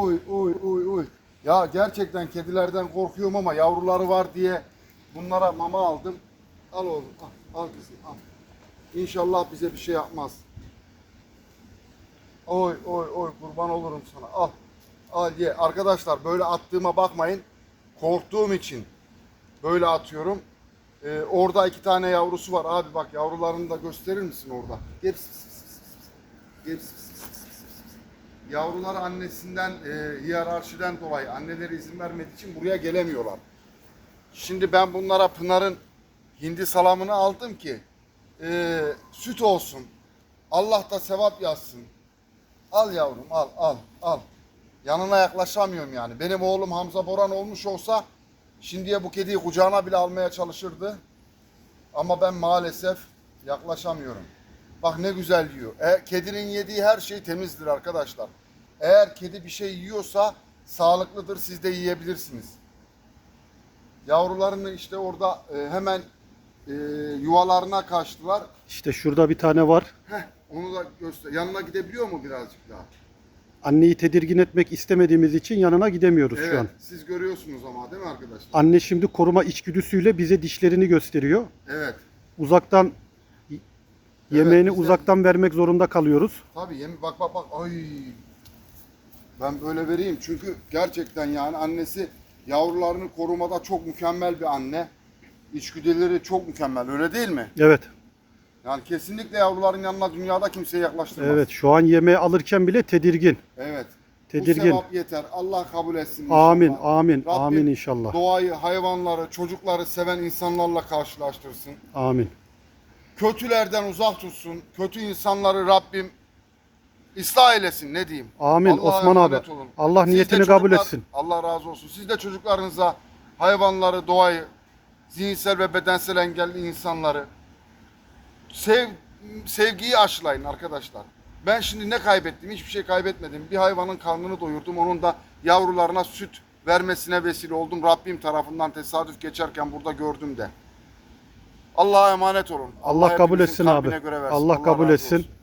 oy oy oy oy. Ya gerçekten kedilerden korkuyorum ama yavruları var diye bunlara mama aldım. Al oğlum al, al kızım al. İnşallah bize bir şey yapmaz. Oy oy oy kurban olurum sana al. Al ye. Arkadaşlar böyle attığıma bakmayın. Korktuğum için böyle atıyorum. Ee, orada iki tane yavrusu var. Abi bak yavrularını da gösterir misin orada? Gel. Gel. Pıs, pıs, pıs, pıs, pıs, pıs. Yavrular annesinden, e, hiyerarşiden dolayı anneleri izin vermediği için buraya gelemiyorlar. Şimdi ben bunlara Pınar'ın hindi salamını aldım ki e, süt olsun. Allah da sevap yazsın. Al yavrum al al al. Yanına yaklaşamıyorum yani. Benim oğlum Hamza Boran olmuş olsa şimdiye bu kediyi kucağına bile almaya çalışırdı. Ama ben maalesef yaklaşamıyorum. Bak ne güzel yiyor. E, kedinin yediği her şey temizdir arkadaşlar. Eğer kedi bir şey yiyorsa sağlıklıdır siz de yiyebilirsiniz. Yavrularını işte orada e, hemen e, yuvalarına kaçtılar. İşte şurada bir tane var. Heh, onu da göster. Yanına gidebiliyor mu birazcık daha? Anneyi tedirgin etmek istemediğimiz için yanına gidemiyoruz Evet, şu an. siz görüyorsunuz ama değil mi arkadaşlar? Anne şimdi koruma içgüdüsüyle bize dişlerini gösteriyor. Evet. Uzaktan yemeğini biz de- uzaktan vermek zorunda kalıyoruz. Tabii yemi bak bak bak. Ay. Ben böyle vereyim çünkü gerçekten yani annesi yavrularını korumada çok mükemmel bir anne. İçgüdüleri çok mükemmel öyle değil mi? Evet. Yani kesinlikle yavruların yanına dünyada kimseye yaklaştırmaz. Evet şu an yemeği alırken bile tedirgin. Evet. Tedirgin. Bu sevap yeter. Allah kabul etsin inşallah. Amin, amin, Rabbim amin inşallah. Doğayı, hayvanları, çocukları seven insanlarla karşılaştırsın. Amin. Kötülerden uzak tutsun. Kötü insanları Rabbim ıslah eylesin ne diyeyim. Amin Allah'a Osman abi. emanet olun. Allah Siz de niyetini kabul çocuklar- etsin. Allah razı olsun. Siz de çocuklarınıza hayvanları, doğayı, zihinsel ve bedensel engelli insanları sev, sevgiyi aşılayın arkadaşlar. Ben şimdi ne kaybettim? Hiçbir şey kaybetmedim. Bir hayvanın karnını doyurdum. Onun da yavrularına süt vermesine vesile oldum. Rabbim tarafından tesadüf geçerken burada gördüm de. Allah'a emanet olun. Allah kabul hepimizin etsin abi. versin. Allah kabul etsin. olsun.